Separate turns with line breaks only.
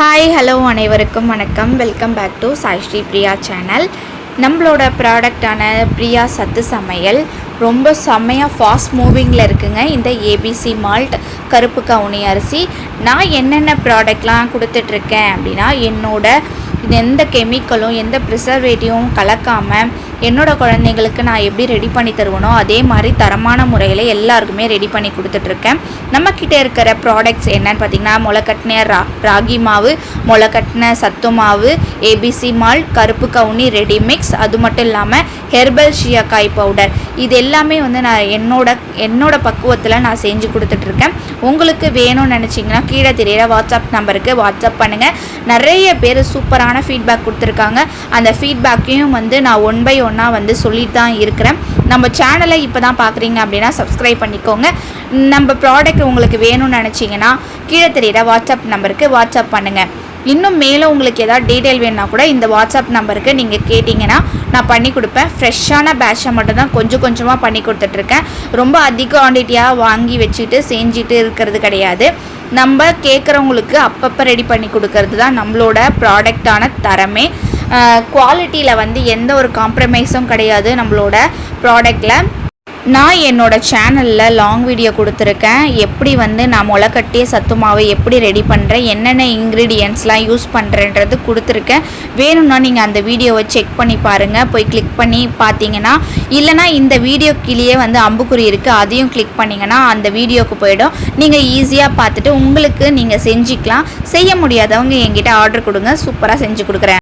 Hi hello அனைவருக்கும் வணக்கம். Welcome back to Saisri Priya channel நம்மளோட ப்ராடக்டான பிரியா சத்து சமையல். ரொம்ப செம்மையாக ஃபாஸ்ட் மூவிங்கில் இருக்குங்க. இந்த ஏபிசி மால்ட் கருப்பு கவுனி அரிசி. நான் என்னென்ன ப்ராடக்ட்லாம் கொடுத்துட்ருக்கேன் அப்படின்னா என்னோட எந்த கெமிக்கலும் எந்த ப்ரிசர்வேட்டிவும் கலக்காமல் என்னோடய குழந்தைங்களுக்கு நான் எப்படி ரெடி பண்ணி தருவனோ அதே மாதிரி தரமான முறையில் எல்லாருக்குமே ரெடி பண்ணி கொடுத்துட்ருக்கேன். நம்மக்கிட்ட இருக்கிற ப்ராடக்ட்ஸ் என்னன்னு பார்த்தீங்கன்னா முளைக்கட்டின ரா ராகி மாவு முளைக்கட்டின சத்து மாவு ஏபிசி மால் கருப்பு கவுனி ரெடி மிக்ஸ் அது மட்டும் இல்லாமல் ஹெர்பல் ஷியாக்காய் பவுடர் இது எல்லாமே வந்து நான் என்னோட என்னோட பக்குவத்தில் நான் செஞ்சு கொடுத்துட்ருக்கேன். உங்களுக்கு வேணும்னு நினச்சிங்கன்னா கீழே தெரியிற வாட்ஸ்அப் நம்பருக்கு வாட்ஸ்அப் பண்ணுங்கள் நிறைய பேர் சூப்பரான ஃபீட்பேக் கொடுத்துருக்காங்க. அந்த ஃபீட்பேக்கையும் வந்து நான் ஒன் பை ஒன்னாக வந்து சொல்லிட்டு தான் இருக்கிறேன். நம்ம சேனலை இப்போ தான் பார்க்குறீங்க அப்படின்னா சப்ஸ்கிரைப் பண்ணிக்கோங்க. நம்ம ப்ராடக்ட் உங்களுக்கு வேணும்னு நினச்சிங்கன்னா கீழே தெரியிற வாட்ஸ்அப் நம்பருக்கு வாட்ஸ்அப் பண்ணுங்கள் இன்னும் மேலே உங்களுக்கு ஏதாவது டீட்டெயில் வேணுன்னா கூட இந்த வாட்ஸ்அப் நம்பருக்கு நீங்கள் கேட்டிங்கன்னா நான் பண்ணி கொடுப்பேன். ஃப்ரெஷ்ஷான பேட்சை மட்டும் தான் கொஞ்சம் கொஞ்சமாக பண்ணி கொடுத்துட்ருக்கேன் ரொம்ப அதிக குவான்டிட்டியாக வாங்கி வச்சுட்டு செஞ்சுட்டு இருக்கிறது கிடையாது. நம்ம கேட்குறவங்களுக்கு அப்பப்போ ரெடி பண்ணி கொடுக்கறது தான் நம்மளோட ப்ராடக்டான தரமே. குவாலிட்டியில் வந்து எந்த ஒரு காம்ப்ரமைஸும் கிடையாது நம்மளோட ப்ராடக்டில் நான் என்னோட சேனலில் லாங் வீடியோ கொடுத்துருக்கேன். எப்படி வந்து நான் முளைக்கட்டிய சத்து மாவை எப்படி ரெடி பண்ணுறேன் என்னென்ன இன்க்ரீடியன்ஸ்லாம் யூஸ் பண்ணுறேன்றது கொடுத்துருக்கேன். வேணும்னா நீங்கள் அந்த வீடியோவை செக் பண்ணி பாருங்கள் போய் கிளிக் பண்ணி பார்த்தீங்கன்னா இல்லைனா இந்த வீடியோ கீழே வந்து அம்புக்குறி இருக்குது அதையும் கிளிக் பண்ணிங்கன்னா அந்த வீடியோவுக்கு போயிடும். நீங்கள் ஈஸியாக பார்த்துட்டு உங்களுக்கு நீங்கள் செஞ்சுக்கலாம். செய்ய முடியாதவங்க என்கிட்ட ஆர்டர் கொடுங்க. சூப்பராக செஞ்சு கொடுக்குறேன்.